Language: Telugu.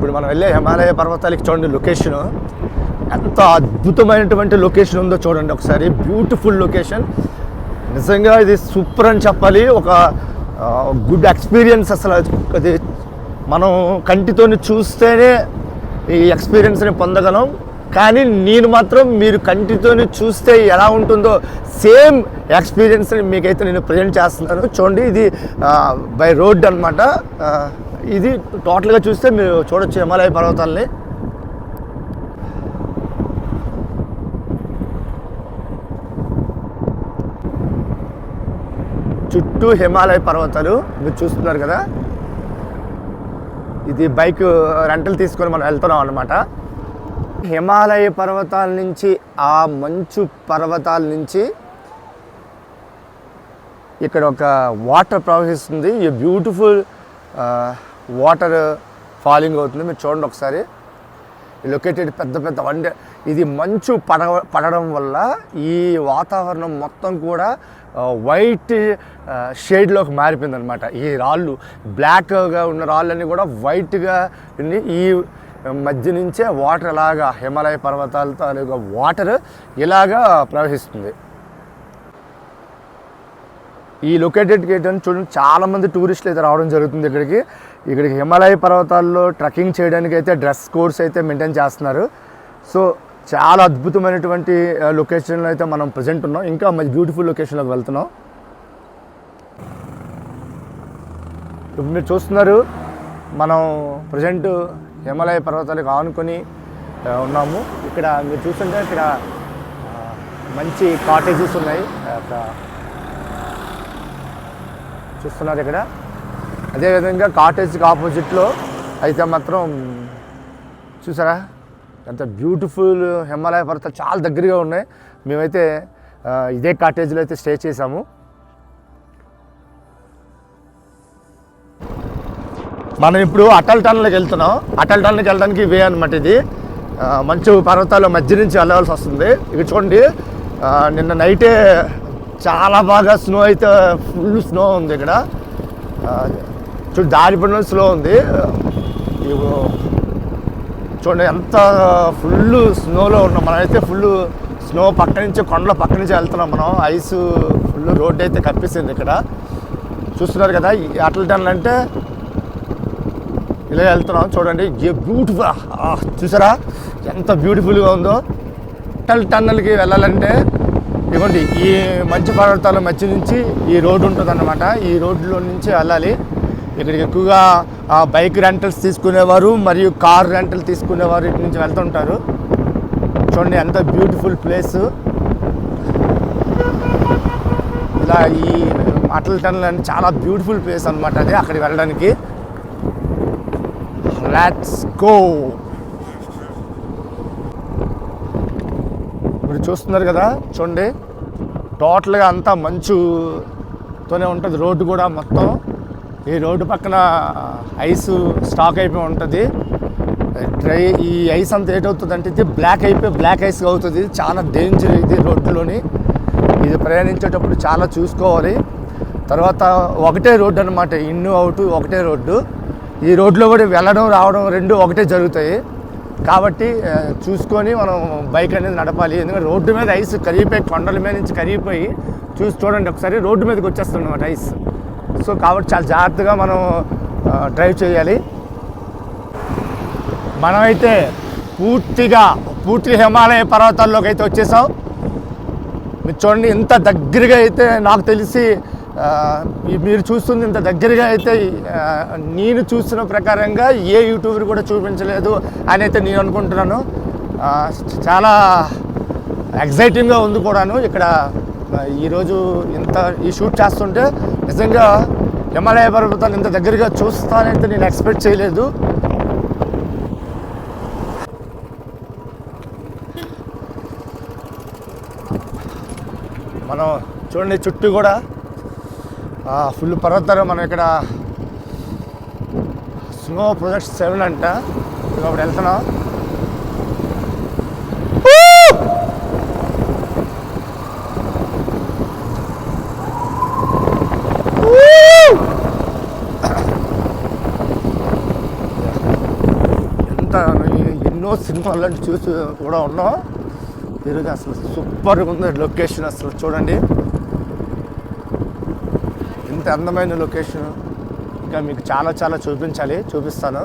ఇప్పుడు మనం వెళ్ళే హిమాలయ పర్వతాలకి చూడండి లొకేషన్ ఎంత అద్భుతమైనటువంటి లొకేషన్ ఉందో చూడండి ఒకసారి. బ్యూటిఫుల్ లొకేషన్ నిజంగా ఇది సూపర్ అని చెప్పాలి. ఒక గుడ్ ఎక్స్పీరియన్స్ అసలు. అది మనం కంటితోని చూస్తేనే ఈ ఎక్స్పీరియన్స్ని పొందగలం. కానీ నేను మాత్రం మీరు కంటితోని చూస్తే ఎలా ఉంటుందో సేమ్ ఎక్స్పీరియన్స్ని మీకైతే నేను ప్రజెంట్ చేస్తున్నాను. చూడండి ఇది బై రోడ్ అనమాట ఇది టోటల్గా చూస్తే మీరు చూడొచ్చు హిమాలయ పర్వతాలని. చుట్టూ హిమాలయ పర్వతాలు మీరు చూస్తున్నారు కదా. ఇది బైక్ రెంటల్ తీసుకొని మనం వెళ్తున్నాం అనమాట హిమాలయ పర్వతాల నుంచి ఆ మంచు పర్వతాల నుంచి ఇక్కడ ఒక వాటర్ ప్రవహిస్తుంది. ఈ బ్యూటిఫుల్ వాటర్ ఫాలింగ్ అవుతుంది. మీరు చూడండి ఒకసారి. లొకేటెడ్ పెద్ద పెద్ద వండే ఇది మంచు పడ పడడం వల్ల ఈ వాతావరణం మొత్తం కూడా వైట్ షేడ్లోకి మారిపోయింది అనమాట ఈ రాళ్ళు బ్లాక్గా ఉన్న రాళ్ళన్నీ కూడా వైట్గా ఈ మధ్య నుంచే వాటర్ ఇలాగా హిమాలయ పర్వతాలతో తాలూకా వాటర్ ఇలాగా ప్రవహిస్తుంది. ఈ లొకేటెడ్ గేట్ అని చూడండి చాలామంది టూరిస్టులు అయితే రావడం జరుగుతుంది ఇక్కడికి. ఇక్కడికి హిమాలయ పర్వతాల్లో ట్రెక్కింగ్ చేయడానికి అయితే డ్రెస్ కోడ్స్ అయితే మెయింటైన్ చేస్తున్నారు. సో చాలా అద్భుతమైనటువంటి లొకేషన్లో అయితే మనం ప్రజెంట్ ఉన్నాం. ఇంకా మంచి బ్యూటిఫుల్ లొకేషన్లోకి వెళ్తున్నాం. ఇప్పుడు మీరు చూస్తున్నారు మనం ప్రజెంట్ హిమాలయ పర్వతాలకు ఆనుకొని ఉన్నాము. ఇక్కడ మీరు చూస్తుంటే ఇక్కడ మంచి కాటేజెస్ ఉన్నాయి. చూస్తున్నారు ఇక్కడ. అదేవిధంగా కాటేజ్కి ఆపోజిట్లో అయితే మాత్రం చూసారా? ఎంత బ్యూటిఫుల్ హిమాలయ పర్వతాలు చాలా దగ్గరగా ఉన్నాయి. మేమైతే ఇదే కాటేజ్లో అయితే స్టే చేసాము. మనం ఇప్పుడు అటల్ టన్నల్కి వెళ్తున్నాం. అటల్ టన్నల్కి వెళ్ళడానికి వే అనమాట ఇది. మంచు పర్వతాల మధ్య నుంచి వెళ్ళవలసి వస్తుంది. ఇక్కడ చూడండి నిన్న నైటే చాలా బాగా స్నో అయితే ఫుల్ స్నో ఉంది ఇక్కడ. చూడు దారి పడిన స్లో ఉంది. ఇగో చూడండి ఎంత ఫుల్ స్నోలో ఉన్నాం. మనమైతే ఫుల్ స్నో పక్క నుంచి కొండల పక్క నుంచి వెళ్తున్నాం మనం. ఐస్ ఫుల్ రోడ్ అయితే కప్పేసింది ఇక్కడ. చూస్తున్నారు కదా ఈ అటల్ అంటే ఇలా వెళ్తున్నాం. చూడండి బ్యూటిఫుల్ చూసారా? ఎంత బ్యూటిఫుల్గా ఉందో. అటల్ టన్నల్కి వెళ్ళాలంటే ఇవ్వండి ఈ మంచి పర్వతాల మధ్య నుంచి ఈ రోడ్డు ఉంటుంది ఈ రోడ్లో నుంచి వెళ్ళాలి. ఇక్కడికి ఎక్కువగా బైక్ రెంటల్స్ తీసుకునేవారు మరియు కార్ రెంటల్ తీసుకునేవారు ఇటు నుంచి వెళ్తుంటారు చూడండి ఎంత బ్యూటిఫుల్ ప్లేస్. ఇలా ఈ అటల్ టనల్ అని చాలా బ్యూటిఫుల్ ప్లేస్ అనమాట అది అక్కడికి వెళ్ళడానికి. లెట్స్ గో ఇప్పుడు చూస్తున్నారు కదా చూడండి. టోటల్గా అంతా మంచుతోనే ఉంటుంది. రోడ్డు కూడా మొత్తం. ఈ రోడ్డు పక్కన ఐస్ స్టాక్ అయిపోయి ఉంటుంది. డ్రై ఈ ఐస్ అంతా ఏటవుతుంది అంటే ఇది బ్లాక్ అయిపోయి బ్లాక్ ఐస్ అవుతుంది. చాలా డేంజర్ ఇది రోడ్డులోని. ఇది ప్రయాణించేటప్పుడు చాలా చూసుకోవాలి. తర్వాత ఒకటే రోడ్డు అనమాట ఇన్ అవుట్ ఒకటే రోడ్డు. ఈ రోడ్లో కూడా వెళ్ళడం రావడం రెండు ఒకటే జరుగుతాయి. కాబట్టి చూసుకొని మనం బైక్ అనేది నడపాలి. ఎందుకంటే రోడ్డు మీద ఐస్ కరిగిపోయి కొండల మీద నుంచి కరిగిపోయి చూసి చూడండి. ఒకసారి రోడ్డు మీదకి వచ్చేస్తుంది అనమాట ఐస్. సో కాబట్టి చాలా జాగ్రత్తగా మనం డ్రైవ్ చేయాలి. మనమైతే పూర్తిగా పూర్తి హిమాలయ పర్వతాల్లోకి అయితే వచ్చేసాం. మీరు చూడండి ఇంత దగ్గరగా అయితే నాకు తెలిసి మీరు చూస్తుంది ఇంత దగ్గరగా అయితే నేను చూసిన ప్రకారంగా ఏ యూట్యూబర్ కూడా చూపించలేదు అని అయితే నేను అనుకుంటున్నాను. చాలా ఎగ్జైటింగ్గా ఉంది కూడాను ఇక్కడ. ఈరోజు ఇంత ఈ షూట్ చేస్తుంటే నిజంగా హిమాలయ పర్వతాలు ఇంత దగ్గరగా చూస్తానైతే నేను ఎక్స్పెక్ట్ చేయలేదు. మనం చూడండి చుట్టూ కూడా ఫుల్ పర్వతాలు మనం ఇక్కడ స్నో ప్రొజెక్ట్ సెవెన్ అంట. ఇప్పుడు వెళ్తున్నాం. ఎంత ఎన్నో సినిమాలు చూసి కూడా ఉన్నాం. తిరిగి అసలు సూపర్గా ఉంది లొకేషన్ అసలు చూడండి. అందమైన లొకేషన్ ఇంకా మీకు చాలా చాలా చూపించాలి చూపిస్తాను.